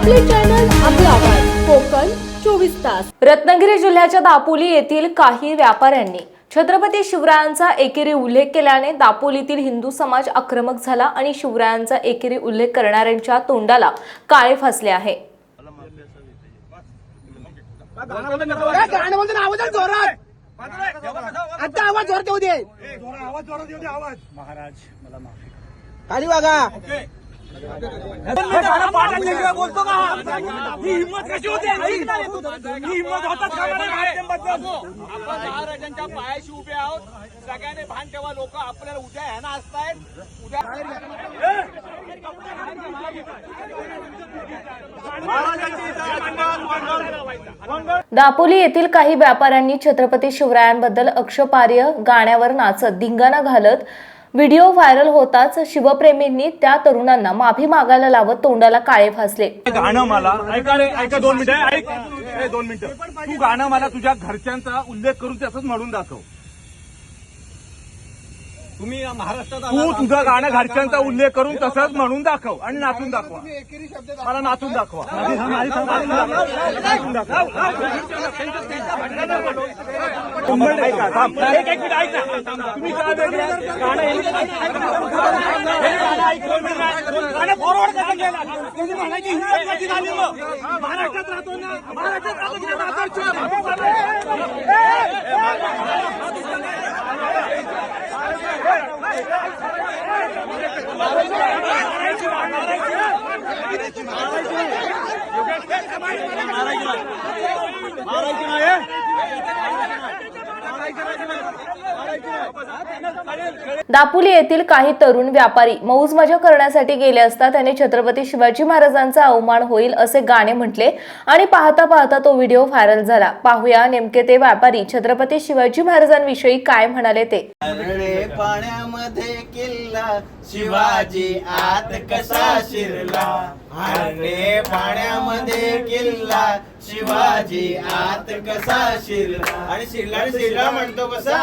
आपले चॅनल आपला आवाज. कोकण चोवीस तास. रत्नागिरी जिल्ह्याच्या दापोली येथील काही व्यापाऱ्यांनी छत्रपती शिवरायांचा एकेरी उल्लेख केल्याने दापोलीतील हिंदू समाज आक्रमक झाला आणि शिवरायांचा एकेरी उल्लेख करणाऱ्यांच्या तोंडाला काळे फासले आहे. आवाज महाराज मला माफी बोलतो का ही हिंमत कशी होते. ही हिंमत होतात? आपण महाराजांच्या पायाशी उभे आहोत सगळ्यांनी भान ठेवा लोक आपल्याला उद्या ह्याना असतायत उद्या दापोली येथील काही व्यापाऱ्यांनी छत्रपती शिवरायांबद्दल अक्षपार्य गाण्यावर नाचत धिंगाणा घालत व्हिडिओ व्हायरल होताच शिवप्रेमींनी त्या तरुणांना माफी मागायला लावत तोंडाला काळे फासले. गाणं मला ऐका रे ऐका दोन मिनिटं ऐक. ए, दोन मिनिटं. तू गाणं मला तुझ्या घरच्यांचा उल्लेख करून त्याच म्हणून दाखव. तुम्ही महाराष्ट्रात तू तुझं गाणं घरच्यांचा उल्लेख करून तसंच म्हणून दाखव आणि नाचून दाखवा मला नाचून दाखवा. तुम्ही गाणं हे- हे कसं केलं? म्हणायची झाली? महाराष्ट्रात राहतो ना महाराष्ट्रात राहतो की नाही? राहतो. दापोली येथील काही तरुण व्यापारी मौज मजा करण्यासाठी गेले असता त्याने छत्रपती शिवाजी महाराजांचा अवमान होईल असे गाणे म्हटले आणि पाहता पाहता तो व्हिडिओ व्हायरल झाला. पाहूया नेमके ते व्यापारी छत्रपती शिवाजी महाराजांविषयी काय म्हणाले ते. पाण्यामध्ये किल्ला शिवाजी आत कसा शिरला? पाण्यामध्ये किल्ला शिवाजी आत कसा शिरला? आणि शिरला शिरला म्हणतो कसा?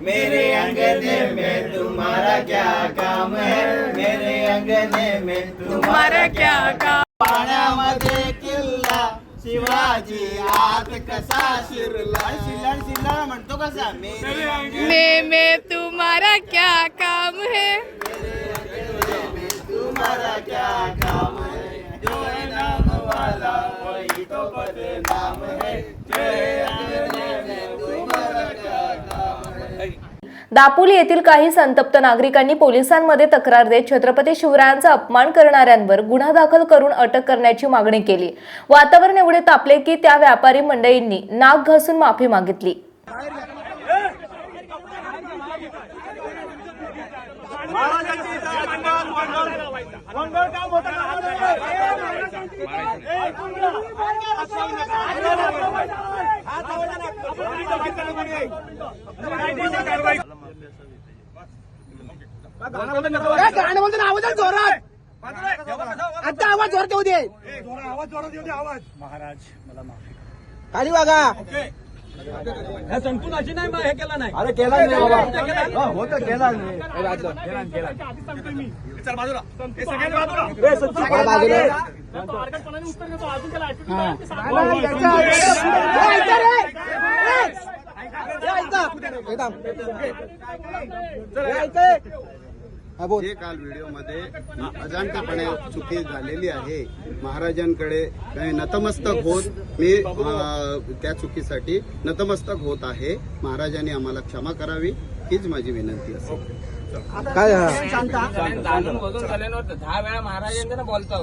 मेरे अंगने में तुम्हारा क्या काम है? मेरे अंगने में तुम्हारा क्या काम? पाण्यामध्ये किल्ला शिवाजी आत कसा शिरला? शिरला शिरला म्हणतो कसा? मेरे अंगने में में तुम्हारा क्या काम है? तुम्हारा क्या काम वाला तो बदनाम है दापोली येथील काही संतप्त नागरिकांनी पोलिसांमध्ये तक्रार देत छत्रपती शिवरायांचा अपमान करणाऱ्यांवर गुन्हा दाखल करून अटक करण्याची मागणी केली. वातावरण एवढे तापले की त्या व्यापारी मंडळींनी नाक घासून माफी मागितली. महाराजांची इज्जत, मंगळ, मंगळ. मंगळ काम होतं का? ए, मंगळ. हात लावू नका. हात लावू नका. आपण इथं बाहेर कोणी आहे? कायदेशीर कारवाई. काय गाणं बोलतो ना आवाज जोरात आता आवाज जोरात येऊ दे आवाज जोरात येऊ दे आवाज महाराज मला माफी खाली बघा अरे केला नाही बाबा. होतं केला नाही. चल बाजूला. हे सगळ्यांनी बाजूला. ए, सच्ची मला बाजूला. ए, जे काल व्हिडिओमध्ये अजाणतेपणे चुकी झालेली आहे महाराजांकडे काही नतमस्तक होत मी त्या चुकीसाठी नतमस्तक होत आहे महाराजांनी आम्हाला क्षमा करावी हीच माझी विनंती असेल काय दहा वेळा महाराजांना बोलतो.